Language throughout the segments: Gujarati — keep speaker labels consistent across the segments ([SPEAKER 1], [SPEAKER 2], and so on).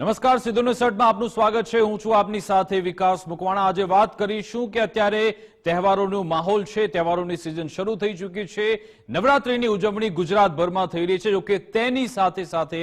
[SPEAKER 1] નમસ્કાર, સિદ્ધુનો સટમાં આપનું સ્વાગત છે. હું છું આપની સાથે વિકાસ મુકવાણા. આજે વાત કરીશું કે અત્યારે તહેવારોનો માહોલ છે, તહેવારોની સિઝન શરૂ થઈ ચૂકી છે. નવરાત્રીની ઉજવણી ગુજરાતભરમાં થઈ રહી છે, જોકે તેની સાથે સાથે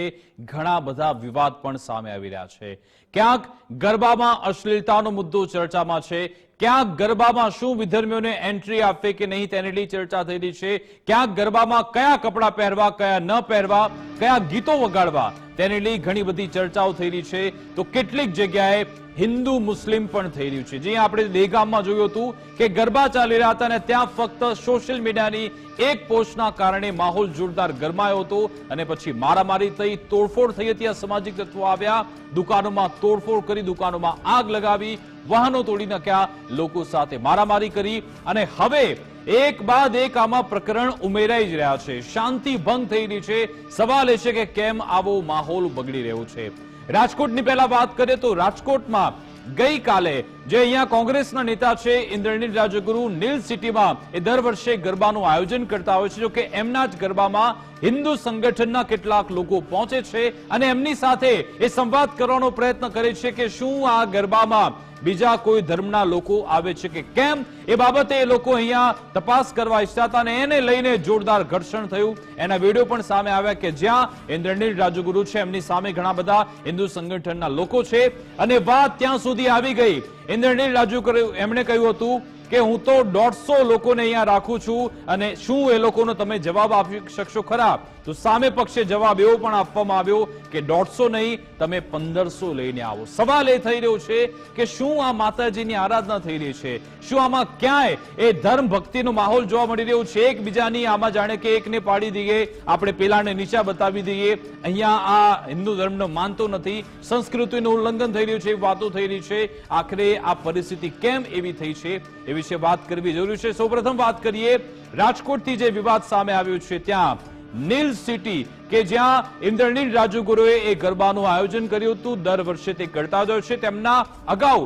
[SPEAKER 1] ઘણા બધા વિવાદ પણ સામે આવી રહ્યા છે. ક્યાંક ગરબામાં અશ્લીલતાનો મુદ્દો ચર્ચામાં છે, ક્યાંક ગરબામાં શું વિધર્મીઓને એન્ટ્રી આપે કે નહીં તેને લઈ ચર્ચા થઈ રહી છે, ક્યાંક ગરબામાં કયા કપડાં પહેરવા, કયા ન પહેરવા, કયા ગીતો વગાડવા તેને લઈ ઘણી બધી ચર્ચાઓ થઈ રહી છે. તો કેટલીક જગ્યાએ હિન્દુ મુસ્લિમ પણ થઈ રહ્યું છે. જે આપણે દેગામમાં જોયું હતું કે ગરબા ચાલી રહ્યા હતા અને ત્યાં ફક્ત સોશિયલ મીડિયાની એક પોસ્ટના કારણે માહોલ જોરદાર ગરમાયો હતો અને પછી મારામારી થઈ, તોડફોડ થઈ હતી. આ સામાજિક તત્વો આવ્યા, દુકાનોમાં તોડફોડ કરી, દુકાનોમાં આગ લગાવી, વાહનો તોડી નાખ્યા, લોકો સાથે મારામારી કરી અને હવે એક બાદ એક આમાં પ્રકરણ ઉમેરાઈ જ રહ્યા છે. શાંતિ ભંગ થઈ રહી છે. સવાલ એ છે કે કેમ આવો માહોલ બગડી રહ્યો છે? રાજકોટની પહેલા વાત કરીએ તો રાજકોટમાં ગઈકાલે જે અહીંયા કોંગ્રેસના નેતા છે, ઇન્દ્રનીલ રાજગુરુ, નીલ સિટીમાં એ દર વર્ષે ગરબાનું આયોજન કરતા હોય છે જો કે એમના જ ગરબામાં હિન્દુ સંગઠનના કેટલાક લોકો પહોંચે છે અને એમની સાથે એ સંવાદ કરવાનો પ્રયત્ન કરે છે કે શું આ ગરબામાં બીજા કોઈ ધર્મના લોકો આવે છે કે કેમ? એ બાબતે એ લોકો અહીંયા તપાસ કરવા ઈચ્છતા હતા અને એને લઈને જોરદાર ઘર્ષણ થયું. એના વીડિયો પણ સામે આવ્યા કે જ્યાં ઇન્દ્રનીલ રાજગુરુ છે, એમની સામે ઘણા બધા હિન્દુ સંગઠનના લોકો છે. અને વાત ત્યાં સુધી આવી ગઈ. ઇન્દ્રનીલ રાજગુરુ, એમણે કહ્યું હતું કે હું તો દોઢસો લોકોને અહીંયા રાખું છું અને શું એ લોકોનો તમે જવાબ આપી શકશો ખરા તો સામે પક્ષે જવાબ એવો પણ આપવામાં આવ્યો કે દોઢસો નહીં, તમે પંદરસો લઈને આવો. સવાલ એ થઈ રહ્યો છે કે શું આ માતાજીની આરાધના થઈ રહી છે? શું આમાં ક્યાંય એ ધર્મ ભક્તિનો માહોલ જોવા મળી રહ્યો છે? એકબીજાની આમાં જાણે કે એકને પાડી દઈએ, આપણે પેલાને નીચા બતાવી દઈએ. અહીંયા આ હિન્દુ ધર્મનો માનતો નથી, સંસ્કૃતિનું ઉલ્લંઘન થઈ રહ્યું છે, વાતો થઈ રહી છે. આખરે આ પરિસ્થિતિ કેમ એવી થઈ છે વિશે વાત કરવી જરૂરી છે. સૌપ્રથમ વાત કરીએ, રાજકોટથી જે વિવાદ સામે આવ્યો છે, ત્યાં નીલ સિટી કે જ્યાં ઇન્દ્રનીલ રાજુગુરુએ એ ગરબાનું આયોજન કર્યું હતું. દર વર્ષે તે કરતા જ હોય છે. તેમના અગાઉ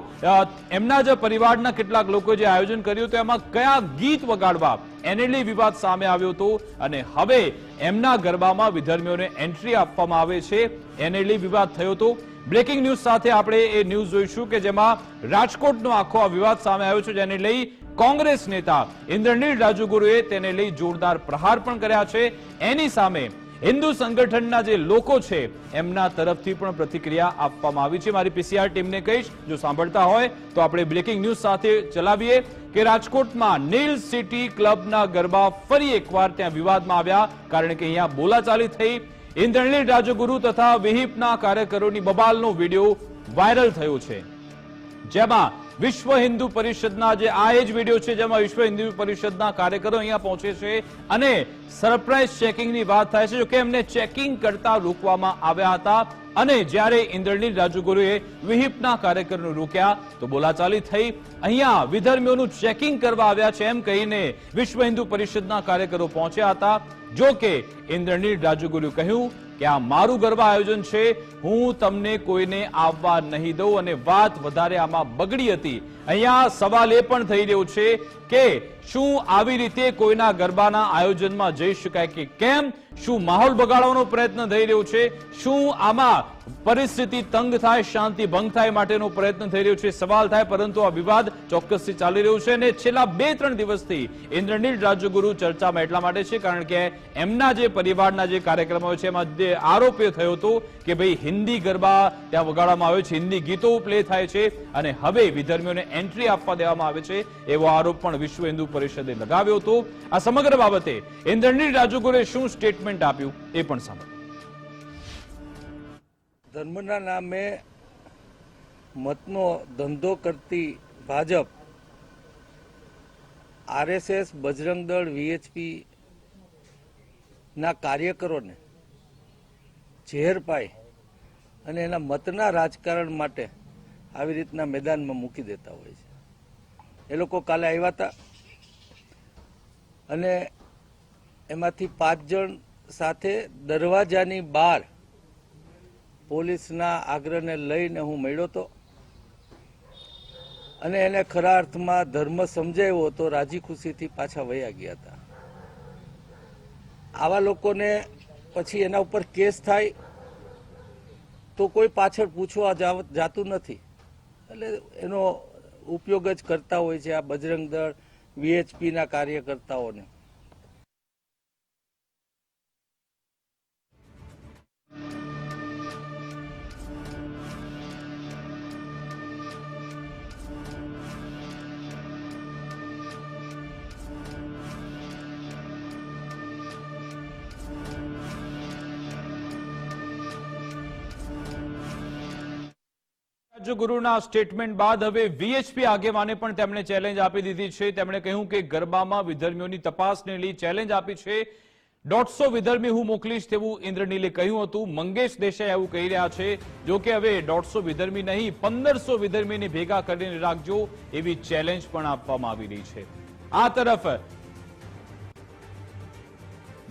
[SPEAKER 1] એમના જ પરિવારના કેટલાક લોકો જે આયોજન કર્યું હતું, એમાં કયા ગીત વગાડવા એને વિવાદ સામે આવ્યો હતો અને હવે એમના ગરબામાં વિધર્મીઓને એન્ટ્રી આપવામાં આવે છે. એને વિવાદ થયો હતો. બ્રેકિંગ ન્યૂઝ સાથે આપણે એ ન્યૂઝ જોઈશું કે જેમાં રાજકોટનો આખો આ વિવાદ સામે આવ્યો છે, જેને લઈ કોંગ્રેસ નેતા ઇન્દ્રનીલ રાજુગુરુએ તેને લઈ જોરદાર પ્રહાર પણ કર્યા છે. એની સામે હિન્દુ સંગઠનના જે લોકો છે, એમના તરફથી પણ પ્રતિક્રિયા આપવામાં આવી છે. મારી પીસીઆર ટીમને કહીશ, જો સાંભળતા હોય, તો આપણે બ્રેકિંગ ન્યૂઝ સાથે ચલાવીએ કે રાજકોટમાં નીલ સિટી ક્લબના ગરબા ફરી એકવાર ત્યાં વિવાદમાં આવ્યા, કારણ કે અહીંયા બોલાચાલી થઈ. ઇન્દ્રનીલ રાજગુરુ તથા વિહિપના કાર્યકરોની બબાલનો વીડિયો વાયરલ થયો છે. જેમાં વિશ્વ હિન્દુ પરિષદના જે આ એ જ વીડિયો છે, જેમાં વિશ્વ હિન્દુ પરિષદના કાર્યકરો અહીંયા પહોંચે છે અને સરપ્રાઇઝ ચેકિંગની વાત થાય છે. જોકે એમને ચેકિંગ કરતા રોકવામાં આવ્યા હતા અને જ્યારે ઇન્દ્રનીલ રાજુગુરુએ વિહિપના કાર્યકરને રોક્યા, તો બોલાચાલી થઈ. અહીંયા વિધર્મીઓનું ચેકિંગ કરવા આવ્યા છે એમ કહીને વિશ્વ હિન્દુ પરિષદના કાર્યકરો પહોંચ્યા હતા. જો કે ઇન્દ્રનીલ રાજુગુરુ કહ્યું કે આ મારું ગરબા આયોજન છે, હું તમને કોઈને આવવા નહીં દઉં અને વાત વધારે આમાં બગડી હતી. અહીંયા સવાલ એ પણ થઈ રહ્યો છે કે શું આવી રીતે કોઈના ગરબાના આયોજનમાં જઈ શકાય કે કેમ? શું માહોલ બગાડવાનો પ્રયત્ન થઈ રહ્યો છે? શું આમાં પરિસ્થિતિ તંગ થાય, શાંતિ ભંગ થાય માટેનો પ્રયત્ન થઈ રહ્યો છે, સવાલ થાય, પરંતુ આ વિવાદ ચોક્કસથી ચાલી રહ્યો છે અને છેલ્લા બે ત્રણ દિવસથી ઇન્દ્રનીલ રાજ્યગુરુ ચર્ચામાં એટલા માટે છે, કારણ કે એમના જે પરિવારના જે કાર્યક્રમો છે, એમાં જે આરોપ થયો હતો કે ભાઈ હિન્દી ગરબા ત્યાં વગાડવામાં આવે છે, હિન્દી ગીતો પ્લે થાય છે અને હવે વિધર્મીઓને એન્ટ્રી આપવા દેવામાં આવે છે, એવો આરોપ પણ વિશ્વ હિન્દુ પરિષદે લગાવ્યો હતો. આ સમગ્ર બાબતે ઇન્દ્રનીલ રાજગુરુએ શું સ્ટેટમેન્ટ આપ્યું એ પણ સાંભળો.
[SPEAKER 2] ધર્મના નામે મતનો ધંધો કરતી ભાજપ, આરએસએસ, બજરંગ દળ વીએચપી ના કાર્યકરોને ઝેર પાય અને એના મતના રાજકારણ માટે આવી રીતના મેદાનમાં મૂકી દેતા હોય છે. એ લોકો કાલે આવ્યા હતા અને એમાંથી પાંચ જણ સાથે દરવાજાની બહાર પોલીસના આગ્રહને લઈને હું મળ્યો હતો અને એને ખરા અર્થમાં ધર્મ સમજાવ્યો તો રાજી ખુશીથી પાછા વયા ગયા હતા. આવા લોકોને પછી એના ઉપર કેસ થાય તો કોઈ પાછળ પૂછવા જાતું નથી. એટલે એનો ઉપયોગ જ કરતા હોય છે આ બજરંગ દળ વીએચપીના કાર્યકર્તાઓને.
[SPEAKER 1] રાજ્યગુરુના સ્ટેટમેન્ટ બાદ હવે વીએચપી આગેવાને પણ તેમણે ચેલેન્જ આપી દીધી છે. તેમણે કહ્યું કે ગરબામાં વિધર્મીઓની તપાસને લઈ ચેલેન્જ આપી છે. દોઢસો વિધર્મી હું મોકલીશ તેવું ઇન્દ્રનીલે કહ્યું હતું. મંગેશ દેસાઈ એવું કહી રહ્યા છે. જો કે હવે દોઢસો વિધર્મી નહીં, પંદરસો વિધર્મીને ભેગા કરીને રાખજો એવી ચેલેન્જ પણ આપવામાં આવી રહી છે. આ તરફ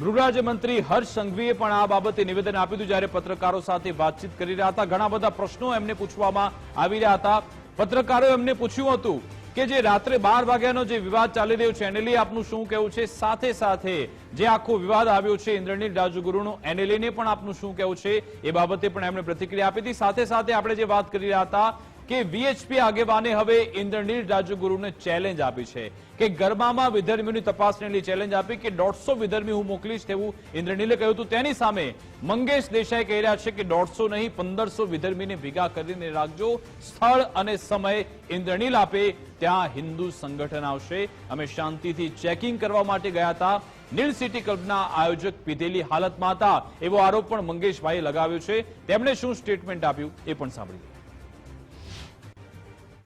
[SPEAKER 1] ગૃહરાજ્યમંત્રી હર્ષ સંઘવીએ પણ આ બાબતે નિવેદન આપ્યું હતું. જ્યારે પત્રકારો સાથે વાતચીત કરી રહ્યા હતા, ઘણા બધા પ્રશ્નો એમને પૂછવામાં આવી રહ્યા હતા. પત્રકારોએ એમને પૂછ્યું હતું કે જે રાત્રે બાર વાગ્યાનો જે વિવાદ ચાલી રહ્યો છે એને લઈ આપનું શું કહેવું છે? સાથે સાથે જે આખો વિવાદ આવ્યો છે, ઇન્દ્રનીલ રાજગુરુનો એને લઈને પણ આપનું શું કહેવું છે? એ બાબતે પણ એમણે પ્રતિક્રિયા આપી હતી. સાથે સાથે આપણે જે વાત કરી રહ્યા હતા કે વીએચપી આગેવાને હવે ઇન્દ્રનીલ રાજગુરુને ચેલેન્જ આપી છે. કે ગરબામાં વિધર્મીઓની તપાસને ચેલેન્જ આપી કે દોઢસો વિધર્મી હું મોકલીશ તેવું ઇન્દ્રનીલે કહ્યું હતું. તેની સામે મંગેશ દેસાઈ કહી રહ્યા છે કે દોઢસો નહીં, પંદરસો વિધર્મીને ભેગા કરીને રાખજો. સ્થળ અને સમય ઇન્દ્રનીલ આપે, ત્યાં હિન્દુ સંગઠન આવશે. અમે શાંતિથી ચેકિંગ કરવા માટે ગયા હતા. નીલ સિટી ક્લબના આયોજક પીધેલી હાલતમાં હતા. એવો આરોપ પણ મંગેશભાઈએ લગાવ્યો છે. તેમણે શું સ્ટેટમેન્ટ આપ્યું એ પણ સાંભળી.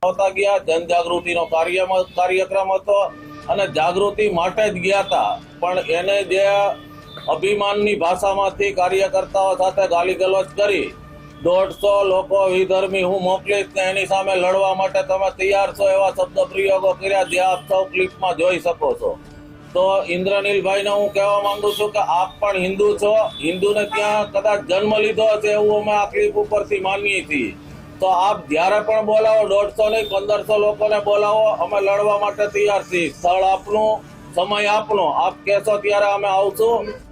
[SPEAKER 3] આવતા ગયા, જનજાગૃતિનો કાર્યમાં, કાર્યક્રમ હતો અને જાગૃતિ માટે જ ગયા હતા. પણ એને જે અભિમાનની ભાષામાંથી કાર્યકર્તાઓ સાથે ગાલી ગલોચ કરી, દોઢસો લોકો વિધર્મી હું મોકલીશ ને એની સામે લડવા માટે તમે તૈયાર છો એવા શબ્દ પ્રયોગો કર્યા, જે આપ સૌ ક્લિપમાં જોઈ શકો છો. તો ઇન્દ્રનીલભાઈને હું કહેવા માંગુ છું કે આપ પણ હિન્દુ છો. હિન્દુને ત્યાં કદાચ જન્મ લીધો હશે એવું અમે આ ક્લિપ ઉપરથી માનીએ છીએ. તો આપ જ્યારે પણ બોલાવો, દોઢસો નહીં, પંદરસો લોકોને બોલાવો, અમે લડવા માટે તૈયાર છીએ. સ્થળ આપનું, સમય આપનો. આપ કહેશો ત્યારે અમે આવશું.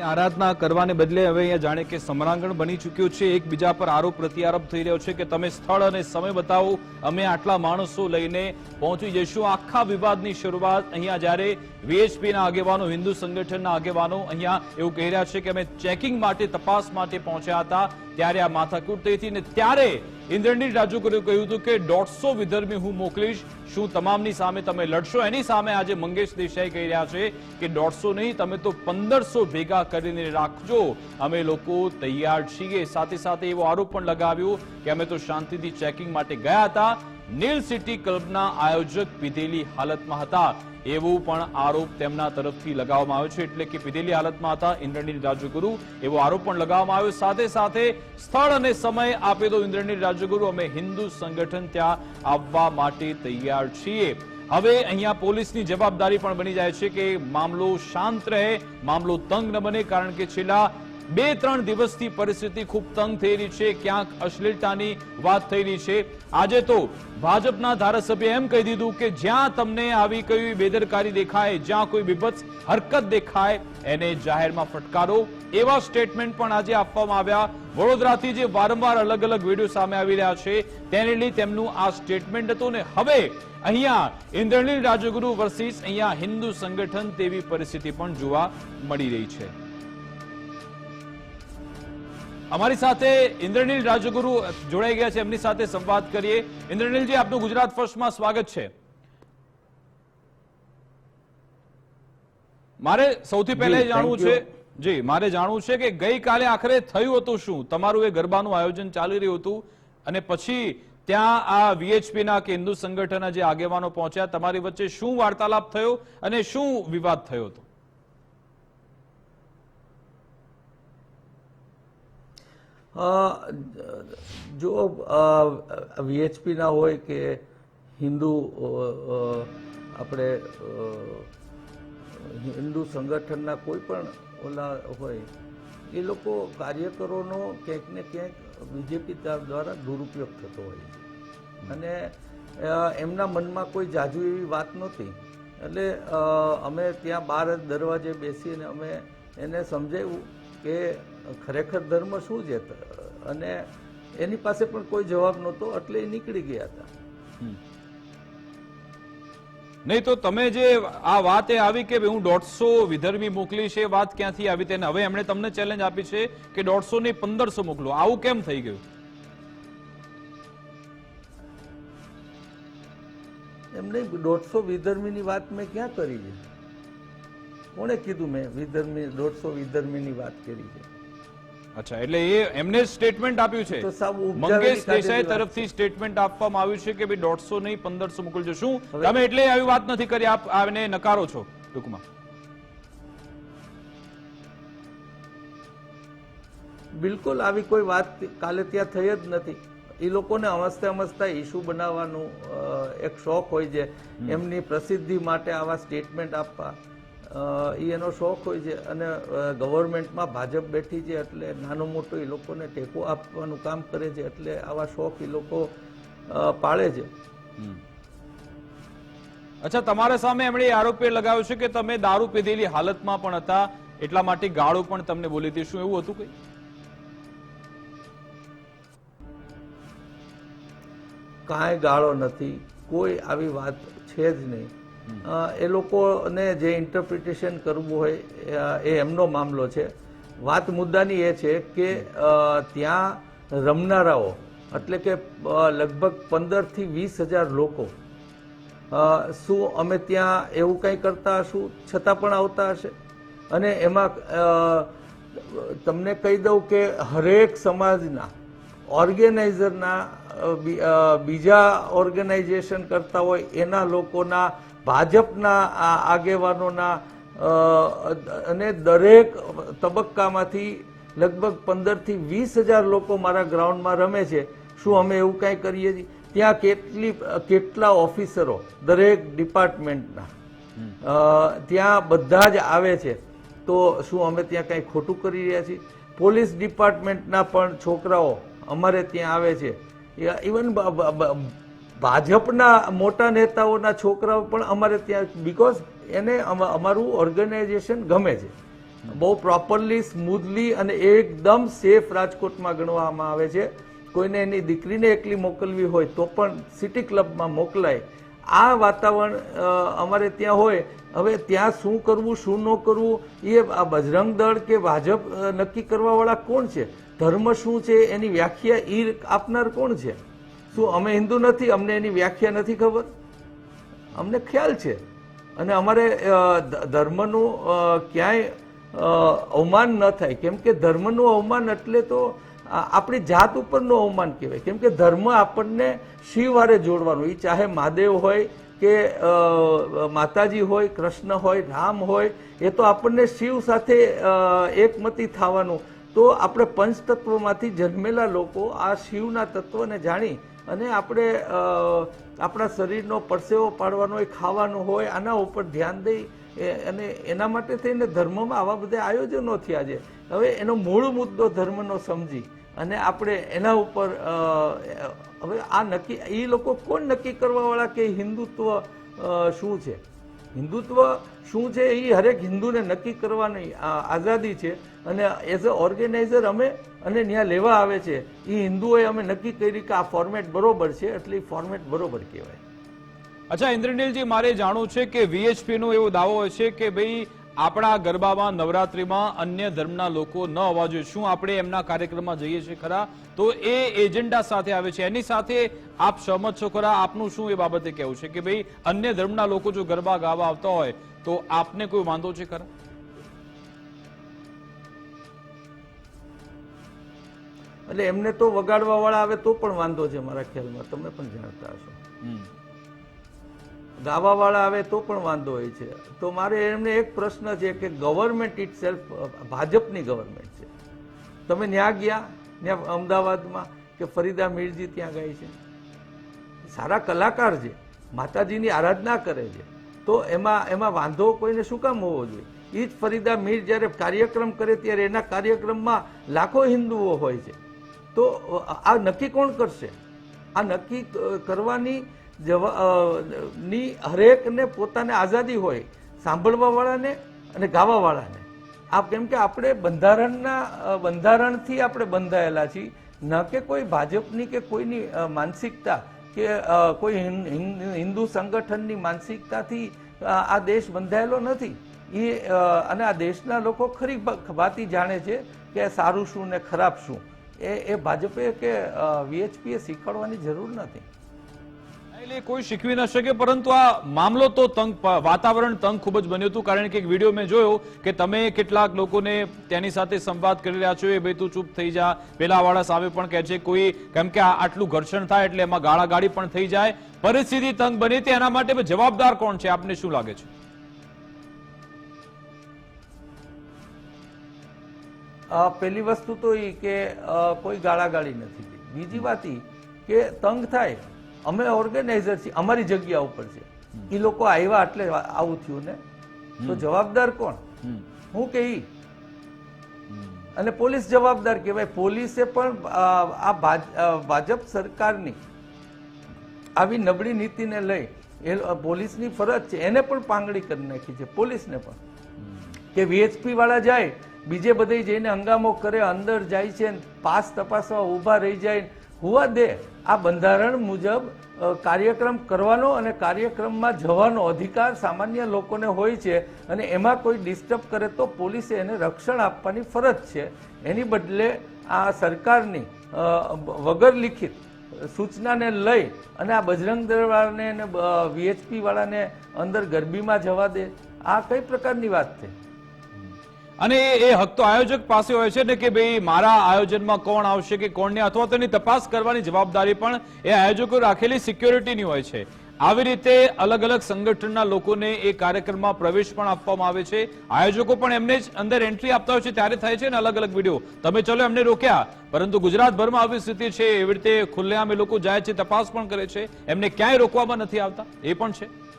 [SPEAKER 1] આરાધના કરવાને બદલે હવે અહીંયા જાણે કે સમરાંગણ બની ચૂક્યું છે. એકબીજા પર આરોપ પ્રત્યારોપ થઈ રહ્યો છે કે તમે સ્થળ અને સમય બતાવો, અમે આટલા માણસો લઈને પહોંચી જઈશું. આખા વિવાદની શરૂઆત અહીંયા જ્યારે વીએચપીના આગેવાનો, હિન્દુ સંગઠનના આગેવાનો અહીંયા એવું કહી રહ્યા છે કે અમે ચેકિંગ માટે, તપાસ માટે પહોંચ્યા હતા. ત્યારે આ માથાકૂટ થઈ હતી ને ત્યારે ઇન્દ્રનીલ રાજુકરે કહ્યું હતું કે દોઢસો વિધર્મી હું મોકલીશ, શું તમામની સામે તમે લડશો? એની સામે આજે મંગેશ દેસાઈ કહી રહ્યા છે કે દોઢસો નહીં, તમે તો પંદરસો ભેગા કરીને રાખજો. અમે લોકો તૈયાર છીએ. સાથે સાથે એવો આરોપ પણ લગાવ્યો કે અમે તો શાંતિથી ચેકિંગ માટે ગયા હતા. નીલ સિટી ક્લબના આયોજક પીધેલી હાલતમાં હતા. એવું પણ આરોપ તેમના તરફથી લગાવવામાં આવ્યો છે. એટલે કે પીધેલી હાલતમાં હતા ઇન્દ્રનીલ રાજગુરુ. એવો આરોપ પણ લગાવવામાં આવ્યો. સાથે સાથે સ્થળ અને સમય આપે તો ઇન્દ્રનીલ રાજગુરુ અમે હિન્દુ સંગઠન ત્યાં આવવા માટે તૈયાર છીએ. હવે અહીંયા પોલીસની જવાબદારી પણ બની જાય છે કે મામલો શાંત રહે, મામલો તંગ ન બને, કારણ કે છેલ્લા બે ત્રણ દિવસથી પરિસ્થિતિ ખૂબ તંગ થઈ રહી છે, ક્યાંક અશ્લીલતાની વાત થઈ રહી છે. આજે તો ભાજપના ધારાસભ્ય એમ કહી દીધું કે જ્યાં તમને આવી કઈ બેદરકારી દેખાય, જ્યાં કોઈ વિભત્સ હરકત દેખાય, એને જાહેરમાં ફટકારો. એવા સ્ટેટમેન્ટ પણ આજે આપવામાં આવ્યા. વડોદરાથી જે વારંવાર અલગ અલગ વીડિયો સામે આવી રહ્યા છે, તેને લઈ તેમનું આ સ્ટેટમેન્ટ હતું ને હવે અહીંયા ઇન્દ્રનીલ રાજગુરુ વર્સિસ, અહીંયા હિન્દુ સંગઠન તેવી પરિસ્થિતિ પણ જોવા મળી રહી છે. અમારી સાથે ઇન્દ્રનીલ રાજગુરુ જોડાઈ ગયા છે. એમની સાથે સંવાદ કરીએ. ઇન્દ્રનીલજી આપનું ગુજરાત ફર્સ્ટમાં સ્વાગત છે. મારે સૌથી પહેલા જાણવું છે. જી મારે જાણવું છે કે ગઈકાલે આખરે થયું હતું શું? તમારું એ ગરબાનું આયોજન ચાલી રહ્યું હતું અને પછી ત્યાં આ વીએચપી ના કે હિન્દુ સંગઠનના જે આગેવાનો પહોંચ્યા તમારી વચ્ચે શું વાર્તાલાપ થયો અને શું વિવાદ થયો હતો?
[SPEAKER 2] જો વીએચપીના હોય કે હિન્દુ આપણે હિન્દુ સંગઠનના કોઈ પણ ઓલા હોય, એ લોકો કાર્યકરોનો ક્યાંક ને ક્યાંક બીજેપી દ્વારા દુરુપયોગ થતો હોય અને એમના મનમાં કોઈ જાજુ એવી વાત નહોતી. એટલે અમે ત્યાં બાર દરવાજે બેસીને અમે એને સમજાવ્યું કે ખરેખર ધર્મ શું છે? અને એની પાસે પણ કોઈ જવાબ નહોતો એટલે એ નીકળી ગયા હતા.
[SPEAKER 1] નહીં તો તમે જે આ વાત એ આવી કે હું દોઢસો વિધર્મી મોકલી છે વાત ક્યાંથી આવી? તેને હવે એમણે તમને ચેલેન્જ આપી છે કે દોઢસો ની પંદરસો મોકલો. આવું કેમ થઈ ગયું?
[SPEAKER 2] એમને દોઢસો વિધર્મીની વાત મેં ક્યાં કરી છે? કોણે કીધું મેં વિધર્મી દોઢસો વિધર્મીની વાત કરી છે?
[SPEAKER 1] અચ્છા એટલે એ એમને સ્ટેટમેન્ટ આપ્યું છે. મંગેશ દેસાઈ તરફથી સ્ટેટમેન્ટ આપવામાં આવ્યું છે કે ભાઈ દોઢસો નહીં પંદરસો મોકલજો. શું? તમે એટલે આવી વાત નથી કરી આપ આને નકારો છો ટૂંકમાં.
[SPEAKER 2] બિલકુલ આવી કોઈ વાત કાલે ત્યાં થઈ જ નથી. એ લોકોને અમસ્તે અમસ્તા ઇસ્યુ બનાવવાનું એક શોખ હોય છે. એમની પ્રસિદ્ધિ માટે આવા સ્ટેટમેન્ટ આપવા. એ એનો શોખ હોય છે અને ગવર્મેન્ટમાં ભાજપ બેઠી છે એટલે નાનો મોટો એ લોકોને ટેકો આપવાનું કામ કરે છે એટલે આવા શોખ એ લોકો પાળે છે.
[SPEAKER 1] અચ્છા તમારા સામે એમણે આરોપ લગાવ્યો છે કે તમે દારૂ પીધેલી હાલતમાં પણ હતા એટલા માટે ગાળો પણ તમને બોલી હતી શું એવું હતું કઈ?
[SPEAKER 2] કાંઈ ગાળો નથી કોઈ આવી વાત છે જ નહીં. એ લોકોને જે ઇન્ટરપ્રિટેશન કરવું હોય એ એમનો મામલો છે. વાત મુદ્દાની એ છે કે ત્યાં રમનારાઓ, એટલે કે લગભગ પંદરથી વીસ હજાર લોકો શું અમે ત્યાં એવું કંઈ કરતા હશું? છતાં પણ આવતા હશે. અને એમાં તમને કહી દઉં કે હરેક સમાજના ઓર્ગેનાઇઝરના બીજા ઓર્ગેનાઇઝેશન કરતા હોય, એના લોકોના ભાજપના આ આગેવાનોના અને દરેક તબક્કામાંથી લગભગ પંદરથી વીસ હજાર લોકો મારા ગ્રાઉન્ડમાં રમે છે. શું અમે એવું કાંઈ કરીએ છીએ? ત્યાં કેટલી, કેટલા ઓફિસરો દરેક ડિપાર્ટમેન્ટના? ત્યાં બધા જ આવે છે. તો શું અમે ત્યાં કાંઈ ખોટું કરી રહ્યા છીએ? પોલીસ ડિપાર્ટમેન્ટના પણ છોકરાઓ અમારે ત્યાં આવે છે. ઇવન ભાજપના મોટા નેતાઓના છોકરાઓ પણ અમારે ત્યાં બીકોઝ એને અમારું ઓર્ગેનાઇઝેશન ગમે છે. બહુ પ્રોપરલી સ્મૂથલી અને એકદમ સેફ રાજકોટમાં ગણવામાં આવે છે. કોઈને એની દીકરીને એકલી મોકલવી હોય તો પણ સિટી ક્લબમાં મોકલાય. આ વાતાવરણ અમારે ત્યાં હોય. હવે ત્યાં શું કરવું, શું ન કરવું, એ આ બજરંગ દળ કે ભાજપ નક્કી કરવાવાળા કોણ છે? ધર્મ શું છે? એની વ્યાખ્યા ઈ આપનાર કોણ છે? શું અમે હિન્દુ નથી? અમને એની વ્યાખ્યા નથી ખબર? અમને ખ્યાલ છે. અને અમારે ધર્મનું ક્યાંય અવમાન ન થાય. કેમ કે ધર્મનું અવમાન એટલે તો આપણી જાત ઉપરનું અવમાન કહેવાય. કેમ કે ધર્મ આપણને શિવારે જોડવાનું. એ ચાહે મહાદેવ હોય કે માતાજી હોય, કૃષ્ણ હોય, રામ હોય, એ તો આપણને શિવ સાથે એકમતી થવાનું. તો આપણે પંચતત્વમાંથી જન્મેલા લોકો આ શિવના તત્વને જાણી અને આપણે આપણા શરીરનો પરસેવો પાડવાનો હોય, ખાવાનું હોય, આના ઉપર ધ્યાન દઈ અને એના માટે થઈને ધર્મમાં આવા બધા આયોજનો થયા છે. હવે એનો મૂળ મુદ્દો ધર્મનો સમજી અને આપણે એના ઉપર હવે આ નક્કી, એ લોકો કોણ નક્કી કરવાવાળા કે હિન્દુત્વ શું છે? હિન્દુત્વ શું છે એ હરેક હિન્દુને નક્કી કરવાની આઝાદી છે. અને એઝ અ ઓર્ગેનાઇઝર અમે અને ત્યાં લેવા આવે છે એ હિન્દુઓએ અમે નક્કી કરી કે આ ફોર્મેટ બરોબર છે, એટલે ફોર્મેટ બરોબર કહેવાય.
[SPEAKER 1] અચ્છા, ઇન્દ્રનીલજી, મારે જાણવું છે કે વીએચપી નો એવો દાવો હોય છે કે ભાઈ આપણા ગરબામાં, નવરાત્રીમાં અન્ય ધર્મના લોકો ન હોવા જોઈએ. શું આપણે એમના કાર્યક્રમમાં જઈએ છીએ ખરા? તો એ એજન્ડા સાથે આવે છે. એની સાથે આપ સહમત છો ખરા? આપનું શું એ બાબતે કહેવું છે કે ભાઈ અન્ય ધર્મના લોકો જો ગરબા ગાવા આવતા હોય, તો આપને કોઈ વાંધો છે ખરા?
[SPEAKER 2] એટલે એમને તો વગાડવા વાળા આવે તો પણ વાંધો છે મારા ખ્યાલમાં. તમે પણ જાણતા હશો. ગાવા વાળા આવે તો પણ વાંધો હોય છે. તો મારે એમને એક પ્રશ્ન છે કે ગવર્મેન્ટ ઇટ સેલ્ફ ભાજપની ગવર્મેન્ટ છે. તમે ન્યા ગયા? ત્યાં અમદાવાદમાં કે ફરીદા મીરજી ત્યાં ગાય છે? સારા કલાકાર છે. માતાજીની આરાધના કરે છે. તો એમાં એમાં વાંધો કોઈને શું કામ હોવો જોઈએ? એ જ ફરીદા મીર જ્યારે કાર્યક્રમ કરે ત્યારે એના કાર્યક્રમમાં લાખો હિન્દુઓ હોય છે. તો આ નક્કી કોણ કરશે? આ નક્કી કરવાની જવા ની હરેકને પોતાને આઝાદી હોય, સાંભળવાવાળાને અને ગાવાવાળાને. આ કેમ કે આપણે બંધારણના બંધારણથી આપણે બંધાયેલા છીએ. ન કે કોઈ ભાજપની કે કોઈની માનસિકતા કે કોઈ હિન- હિન- હિન્દુ સંગઠનની માનસિકતાથી આ દેશ બંધાયેલો નથી. એ અને આ દેશના લોકો ખરી ભાતી જાણે છે કે સારું શું ને ખરાબ શું. એ એ ભાજપે કે વીએચપીએ શીખવાડવાની જરૂર નથી.
[SPEAKER 1] એટલે કોઈ શીખવી ન શકે, પરંતુ આ મામલો તો તંગ વાતાવરણ તંગ ખૂબ જ બન્યું હતું. કારણ કે એક વીડિયો મેં જોયો કે તમે કેટલાક લોકોને તેની સાથે સંવાદ કરી રહ્યા છો, એ ભાઈ તું ચૂપ થઈ જા. પેલા વાળા સામે પણ કહે છે કોઈ, કેમ કે આટલું ઘર્ષણ થાય એટલે એમાં ગાળાગાળી પણ થઈ જાય. પરિસ્થિતિ તંગ બની હતી એના માટે જવાબદાર કોણ છે? આપને શું લાગે છે?
[SPEAKER 2] પહેલી વસ્તુ તો એ કે કોઈ ગાળાગાળી નથી બીજી વાત એ કે તંગ થાય. અમે ઓર્ગેનાઇઝર છીએ અમારી જગ્યા ઉપર છે. એ લોકો આવ્યા એટલે આવું થયું ને? તો જવાબદાર કોણ? હું કે ઈ? અને પોલીસ જવાબદાર કહેવાય. પોલીસે પણ આ ભાજપ સરકારની આવી નબળી નીતિને લઈ એ પોલીસની ફરજ છે. એને પણ પાંગડી કરી નાખી છે પોલીસને પણ. કે વીએચપી વાળા જાય બીજે બધે જઈને હંગામો કરે, અંદર જાય છે પાસ તપાસવા ઊભા રહી જાય હોવા દે. આ બંધારણ મુજબ કાર્યક્રમ કરવાનો અને કાર્યક્રમમાં જવાનો અધિકાર સામાન્ય લોકોને હોય છે અને એમાં કોઈ ડિસ્ટર્બ કરે તો પોલીસે એને રક્ષણ આપવાની ફરજ છે. એની બદલે આ સરકારની વગર લિખિત સૂચનાને લઈ અને આ બજરંગ દળવાળાને અને વીએચપી વાળાને અંદર ગરબીમાં જવા દે. આ કઈ પ્રકારની વાત છે?
[SPEAKER 1] અને એ હક તો આયોજક પાસે હોય છે ને કે ભાઈ મારા આયોજનમાં કોણ આવશે કે કોણ અથવા તેની તપાસ કરવાની જવાબદારી પણ એ આયોજકો રાખેલી સિક્યોરિટીની હોય છે. આવી રીતે અલગ અલગ સંગઠનના લોકોને એ કાર્યક્રમમાં પ્રવેશ પણ આપવામાં આવે છે. આયોજકો પણ એમને જ અંદર એન્ટ્રી આપતા હોય છે ત્યારે થાય છે ને અલગ અલગ વીડિયો. તમે ચલો એમને રોક્યા. પરંતુ ગુજરાતભરમાં આવી સ્થિતિ છે, એવી રીતે ખુલ્લેઆમ એ લોકો જાય છે, તપાસ પણ કરે છે. એમને ક્યાંય રોકવામાં નથી આવતા. એ પણ છે.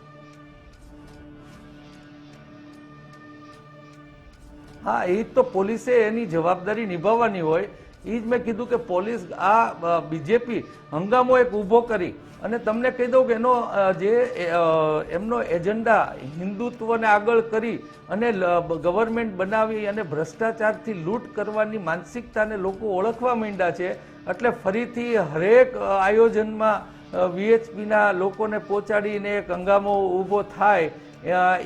[SPEAKER 2] હા એ તો પોલીસે એની જવાબદારી નિભાવવાની હોય. એ જ મેં કીધું કે પોલીસ આ બીજેપી હંગામો એક ઊભો કરી. અને તમને કહી દઉં કે એનો જે એમનો એજન્ડા હિન્દુત્વને આગળ કરી અને ગવર્મેન્ટ બનાવી અને ભ્રષ્ટાચારથી લૂંટ કરવાની માનસિકતાને લોકો ઓળખવા માંડ્યા છે. એટલે ફરીથી હરેક આયોજનમાં વીએચપીના લોકોને પહોંચાડીને એક હંગામો ઊભો થાય.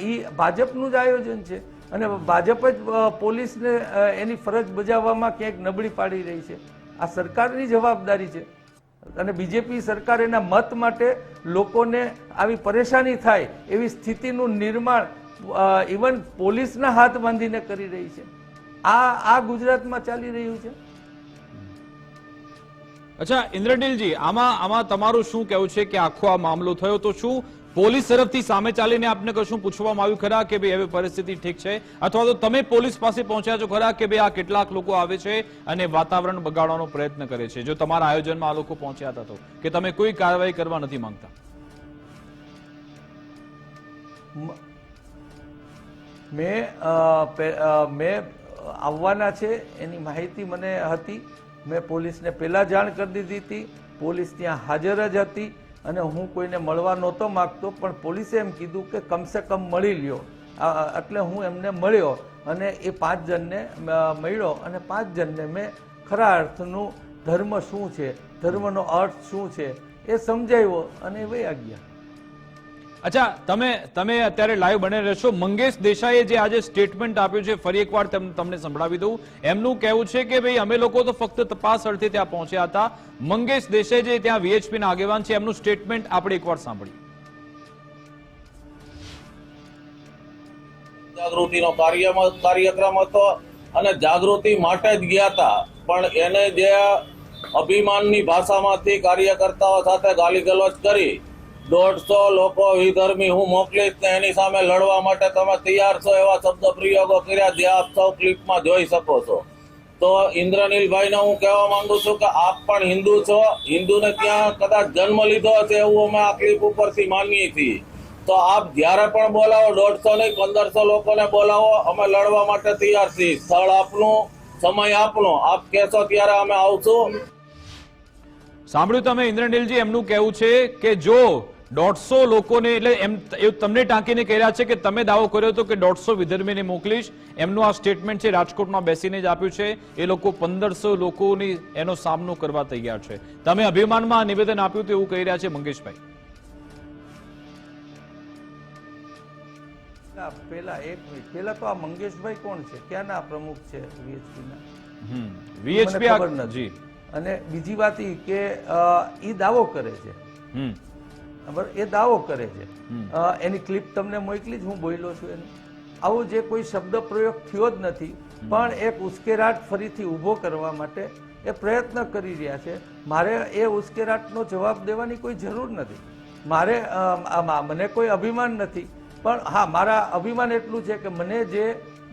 [SPEAKER 2] એ ભાજપનું જ આયોજન છે. અને ભાજપ જ પોલીસને એની ફરજ બજાવવામાં ક્યાંક નબળી પાડી રહી છે. આ સરકારની જવાબદારી છે. અને બીજેપી સરકાર એના મત માટે લોકોને આવી પરેશાની થાય એવી સ્થિતિનું નિર્માણ ઇવન પોલીસના હાથ બાંધીને કરી રહી છે. આ આ ગુજરાતમાં ચાલી રહ્યું છે.
[SPEAKER 1] અચ્છા, ઇન્દ્રનીલજી, આમાં આમાં તમારું શું કહેવું છે કે આખો આ મામલો થયો તો શું? પોલીસ તરફથી સામે ચાલીને આપને કશું પૂછવામાં આવ્યું ખરા કે ભાઈ હવે પરિસ્થિતિ ઠીક છે? અથવા તો તમે પોલીસ પાસે પહોંચ્યા છો ખરા કે ભાઈ આ કેટલાક લોકો આવે છે અને વાતાવરણ બગાડવાનો પ્રયત્ન કરે છે? જો તમારા આયોજનમાં આ લોકો પહોંચ્યા હતા તો, કે તમે કોઈ કાર્યવાહી કરવા નથી માંગતા?
[SPEAKER 2] મેં મેં આવવાના છે, એની માહિતી મને હતી. મેં પોલીસને પહેલાં જાણ કરી દીધી હતી. પોલીસ ત્યાં હાજર જ હતી. અને હું કોઈને મળવા નહોતો માગતો, પણ પોલીસે એમ કીધું કે કમસે કમ મળી લ્યો. એટલે હું એમને મળ્યો અને એ પાંચ જણને મળ્યો અને પાંચ જણને મેં ખરા અર્થનું ધર્મ શું છે? ધર્મનો અર્થ શું છે? એ સમજાવ્યો અને વયા ગયા.
[SPEAKER 1] અચ્છા, તમે તમે અત્યારે લાઈવ બને રહેશો. મંગેશ દેસાઈએ જે આજે સ્ટેટમેન્ટ આપ્યું છે, ફરી એકવાર તેમ- તમને સંભળાવી દઉં. એમનું કહેવું છે કે ભાઈ, અમે લોકો તો ફક્ત તપાસ અર્થે ત્યાં પહોંચ્યા હતા. મંગેશ દેસાઈ જે ત્યાં વીએચપી ના આગેવાન છે, એમનું સ્ટેટમેન્ટ આપણે એકવાર સાંભળીએ.
[SPEAKER 3] જાગૃતિનો કાર્યમાં, કાર્યક્રમ હતો અને જાગૃતિ માટે જ ગયા હતા. પણ એને જે અભિમાનની ભાષામાંથી કાર્યકર્તાઓ સાથે ગાલી ગલોચ કરી દોઢસો લોકો વિધર્મી હું મોકલીશ ને એની સામે લડવા માટે તમે તૈયાર છો એવા શબ્દ પ્રયોગો કર્યા જે આપ સૌ ક્લિપમાં જોઈ શકો છો. તો ઇન્દ્રનીલભાઈને હું કહેવા માંગુ છું કે આપ પણ હિન્દુ છો, હિન્દુને ત્યાં કદાચ જન્મ લીધો હશે એવું અમે આ ક્લિપ ઉપરથી માનીએ છીએ. તો આપ જ્યારે પણ બોલાવો, દોઢસો નહીં, પંદરસો લોકોને બોલાવો, અમે લડવા માટે તૈયાર છીએ. સ્થળ આપનું, સમય આપનો. આપ કહેશો ત્યારે અમે આવશું.
[SPEAKER 1] સાંભળ્યું તમે ઇન્દ્રનીલજી, એમનું કહેવું છે કે જો દોઢસો લોકોને એટલે એમ એવું તમને ટાંકીને કહી રહ્યા છે કે તમે દાવો કર્યો હતો કે દોઢસો વિધર્મીને મોકલીશ. એમનું આ સ્ટેટમેન્ટ છે રાજકોટમાં બેસીને જ આપ્યું છે. એ લોકો પંદરસો લોકોની એનો સામનો કરવા તૈયાર છે. તમે અભિમાનમાં નિવેદન આપ્યું એવું કહી રહ્યા છે મંગેશભાઈ.
[SPEAKER 2] પેલા એક મિનિટ. પેલા તો આ મંગેશભાઈ કોણ છે? ક્યાંના પ્રમુખ છે વીએચપી ના
[SPEAKER 1] હમ વીએચપી જી.
[SPEAKER 2] અને બીજી વાત એ કે એ દાવો કરે છે.
[SPEAKER 1] હમ.
[SPEAKER 2] બરાબર? એ દાવો કરે છે. એની ક્લિપ તમને મોકલી જ હું બોલ્યો છું એને. આવો જે કોઈ શબ્દ પ્રયોગ થયો જ નથી પણ એક ઉશ્કેરાટ ફરીથી ઊભો કરવા માટે એ પ્રયત્ન કરી રહ્યા છે. મારે એ ઉશ્કેરાટનો જવાબ દેવાની કોઈ જરૂર નથી. મારે મને કોઈ અભિમાન નથી. પણ હા મારા અભિમાન એટલું છે કે મને જે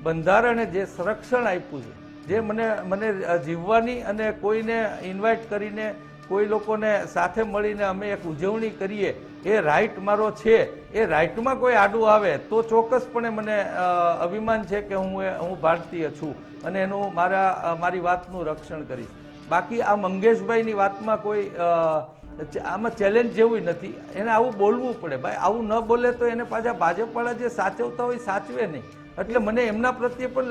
[SPEAKER 2] બંધારણે જે સંરક્ષણ આપ્યું છે જે મને મને જીવવાની અને કોઈને ઇન્વાઇટ કરીને કોઈ લોકોને સાથે મળીને અમે એક ઉજવણી કરીએ એ રાઈટ મારો છે. એ રાઈટમાં કોઈ આડું આવે તો ચોક્કસપણે મને અભિમાન છે કે હું એ- હું ભારતીય છું અને એનું મારા મારી વાતનું રક્ષણ કરીશ. બાકી આ મંગેશભાઈની વાતમાં કોઈ આમાં ચેલેન્જ જેવું નથી. એને આવું બોલવું પડે. ભાઈ આવું ન બોલે તો એને પાછા ભાજપવાળા જે સાચવતા હોય એ સાચવે નહીં. એટલે મને એમના પ્રત્યે પણ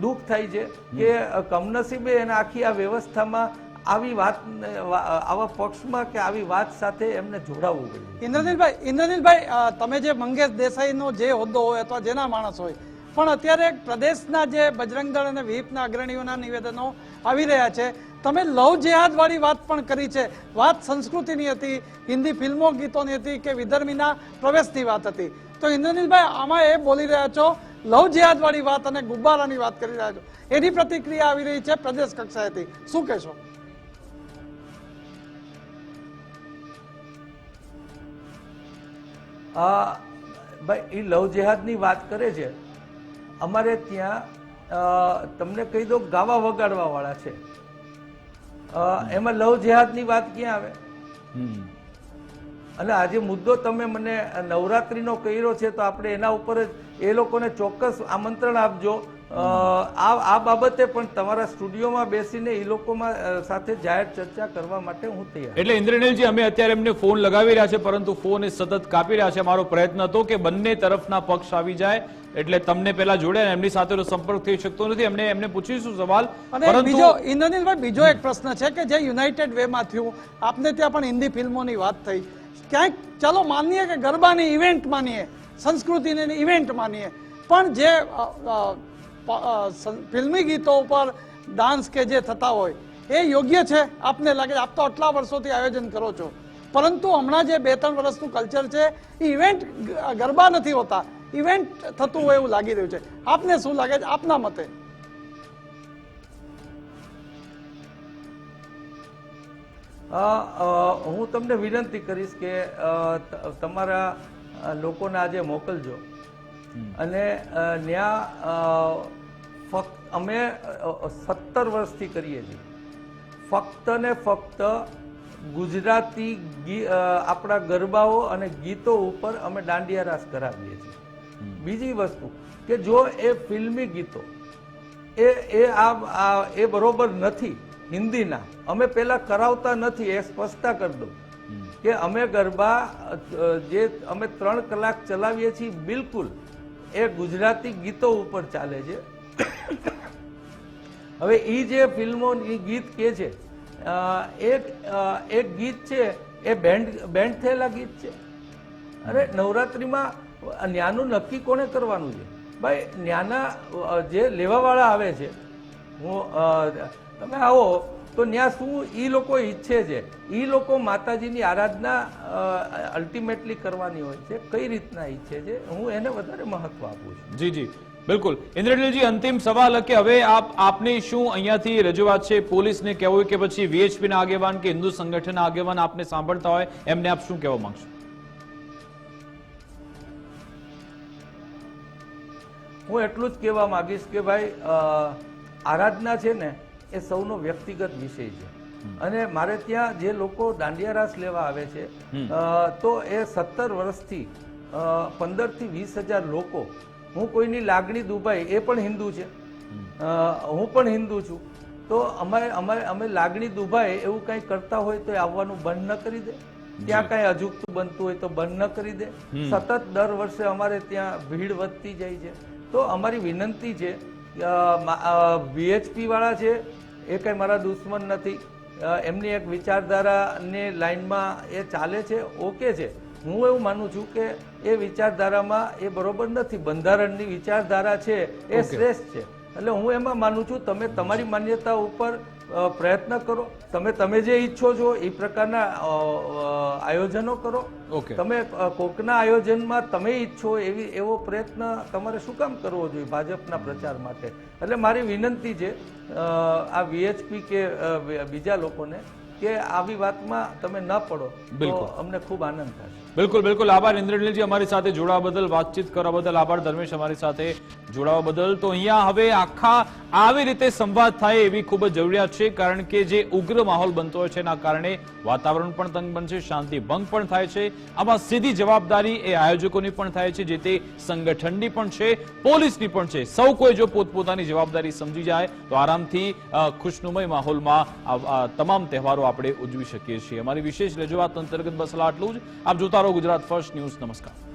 [SPEAKER 2] દુઃખ થાય છે કે કમનસીબે એને આખી આ વ્યવસ્થામાં આવી વાત આવા પક્ષમાં કે આવી વાત સાથે એમને જોડાવવું પડ્યું
[SPEAKER 4] ઇન્દ્રનીલભાઈ ઇન્દ્રનીલભાઈ તમે જે મંગેશ દેસાઈનો જે હોદ્દો હોય અથવા જેના માણસ હોય, પણ અત્યારે પ્રદેશના જે બજરંગ દળ અને વિહિપના અગ્રણીઓના નિવેદનો આવી રહ્યા છે. તમે લવ જેહાદવાળી વાત પણ કરી છે. વાત સંસ્કૃતિની હતી, હિન્દી ફિલ્મો ગીતોની હતી કે વિધર્મીના પ્રવેશની વાત હતી. તો ઇન્દ્રનીલભાઈ, આમાં એ બોલી રહ્યા છો, લવ જેહાદવાળી વાત અને ગુબ્બારાની વાત કરી રહ્યા છો. એની પ્રતિક્રિયા આવી રહી છે પ્રદેશ કક્ષાએથી. શું કહેશો?
[SPEAKER 2] ભાઈ એ લવ જેહાદની વાત કરે છે. અમારે ત્યાં તમને કહી દો ગાવા વગાડવા વાળા છે એમાં લવ જેહાદની વાત ક્યાં આવે? અને આજે મુદ્દો તમે મને નવરાત્રીનો કર્યો છે તો આપણે એના ઉપર જ એ લોકોને ચોક્કસ આમંત્રણ આપજો. આ આ બાબતે પણ તમારા સ્ટુડિયોમાં બેસીને એ લોકોમાં સાથે જાહેર ચર્ચા કરવા માટે હું તૈયાર
[SPEAKER 1] એટલે ઇન્દ્રનીલજી અમે અત્યારે એમને ફોન લગાવી રહ્યા છે પરંતુ ફોન એ સતત કાપી રહ્યા છે. મારો પ્રયત્ન હતો કે બંને તરફના પક્ષ આવી જાય એટલે તમને પેલા જોડે એમની સાથેનો સંપર્ક થઈ શકતો નથી. એમને એમને પૂછીશું સવાલ.
[SPEAKER 4] અને બીજો ઇન્દ્રનીલભાઈ બીજો એક પ્રશ્ન છે કે જે યુનાઇટેડ વેમાં થયું આપને ત્યાં પણ હિન્દી ફિલ્મોની વાત થઈ. ક્યાંક ચાલો માનીએ કે ગરબાની ઇવેન્ટ માનીએ સંસ્કૃતિની ઇવેન્ટ માનીએ. પણ જે ફિલ્મી ગીતો ઉપર ડાન્સ કે જે થતા હોય, એ યોગ્ય છે? આપને લાગે? આપ તો આટલા વર્ષોથી આયોજન કરો છો. પરંતુ હમણાં જે બે ત્રણ વર્ષનું કલ્ચર છે, એ ઇવેન્ટ ગરબા નથી હોતા. ઇવેન્ટ થતું હોય એવું લાગી રહ્યું છે. આપને શું લાગે છે? આપના મતે?
[SPEAKER 2] હું તમને વિનંતી કરીશ કે તમારા લોકોને આજે મોકલજો. અને ત્યાં ફક્ત અમે સત્તર વર્ષથી કરીએ છીએ. ફક્ત ને ફક્ત ગુજરાતી આપણા ગરબાઓ અને ગીતો ઉપર અમે દાંડિયા રાસ કરાવીએ છીએ. બીજી વસ્તુ કે જો એ ફિલ્મી ગીતો એ એ આ એ બરોબર નથી હિન્દીના અમે પેલા કરાવતા નથી એ સ્પષ્ટતા કરી દઉં. કે અમે ગરબા જે અમે ત્રણ કલાક ચલાવીએ છીએ બિલકુલ એ ગુજરાતી ગીતો ઉપર ચાલે છે. હવે એ જે ફિલ્મો ગીત કે છે એક એક ગીત છે, એ બેન્ડ બેન્ડ થયેલા ગીત છે. અરે, નવરાત્રિમાં ન્યાનું નક્કી કોને કરવાનું છે? ભાઈ, ન્યાના જે લેવાવાળા આવે છે, હું તમે આવો તો ત્યાં શું એ લોકો ઈચ્છે છે? એ લોકો માતાજીની આરાધના અલ્ટિમેટલી કરવાની હોય છે. કઈ રીતના ઈચ્છે છે? હું એને વધારે મહત્વ આપું છું.
[SPEAKER 1] જી જી. બિલકુલ. ઇન્દ્રનીલજી અંતિમ સવાલ કે હવે આપ આપની શું અહીંયાથી રજૂઆત છે? પોલીસને કહેવું કે પછી વીએચપીના આગેવાન કે હિન્દુ સંગઠનના આગેવાન આપને સાંભળતા હોય એમને આપ શું કહેવા માંગશો?
[SPEAKER 2] હું એટલું જ કહેવા માંગીશ કે ભાઈ આરાધના છે ને એ સૌનો વ્યક્તિગત વિષય છે. અને મારે ત્યાં જે લોકો દાંડિયા રાસ લેવા આવે છે તો એ સત્તર વર્ષથી પંદરથી વીસ હજાર લોકો હું કોઈની લાગણી દુભાઈ એ પણ હિન્દુ છે. હું પણ હિન્દુ છું. તો અમારે અમારે અમે લાગણી દુભાઈ એવું કંઈ કરતા હોય તો આવવાનું બંધ ન કરી દે. ત્યાં કઈ અજુગતું બનતું હોય તો બંધ ન કરી દે. સતત દર વર્ષે અમારે ત્યાં ભીડ વધતી જાય છે. તો અમારી વિનંતી છે વીએચપી વાળા છે એ કઈ મારા દુશ્મન નથી. એમની એક વિચારધારાની લાઈનમાં એ ચાલે છે ઓકે છે. હું એવું માનું છું કે એ વિચારધારામાં એ બરોબર નથી. બંધારણની વિચારધારા છે એ શ્રેષ્ઠ છે. એટલે હું એમાં માનું છું તમે તમારી માન્યતા ઉપર પ્રયત્ન કરો. તમે તમે જે ઈચ્છો છો એ પ્રકારના આયોજનો કરો. તમે કોકના આયોજનમાં તમે ઈચ્છો એવી એવો પ્રયત્ન તમારે શું કામ કરવો જોઈએ ભાજપના પ્રચાર માટે? એટલે મારી વિનંતી છે આ વીએચપી કે બીજા લોકોને કે આવી વાતમાં તમે ન પડો. તો અમને ખૂબ આનંદ થશે.
[SPEAKER 1] બિલકુલ બિલકુલ. આભાર, ઇન્દ્રનીલજી, અમારી સાથે જોડાવા બદલ, વાતચીત કરવા બદલ. આભાર, ધર્મેશ, અમારી સાથે જોડાવા બદલ. તો અહીંયા હવે આખા આવી રીતે સંવાદ થાય એવી ખૂબ જ જરૂરિયાત છે, કારણ કે જે ઉગ્ર માહોલ બનતો હોય છે, એના કારણે વાતાવરણ પણ તંગ બનશે, શાંતિ ભંગ પણ થાય છે. આમાં સીધી જવાબદારી એ આયોજકોની પણ થાય છે, જે તે સંગઠનની પણ છે, પોલીસની પણ છે. સૌ કોઈ જો પોતપોતાની જવાબદારી સમજી જાય, તો આરામથી ખુશનુમય માહોલમાં તમામ તહેવારો આપણે ઉજવી શકીએ છીએ. અમારી વિશેષ રજૂઆત અંતર્ગત બસ આટલું જ. આપ જોતા રહો ગુજરાત ફર્સ્ટ ન્યૂઝ નમસ્કાર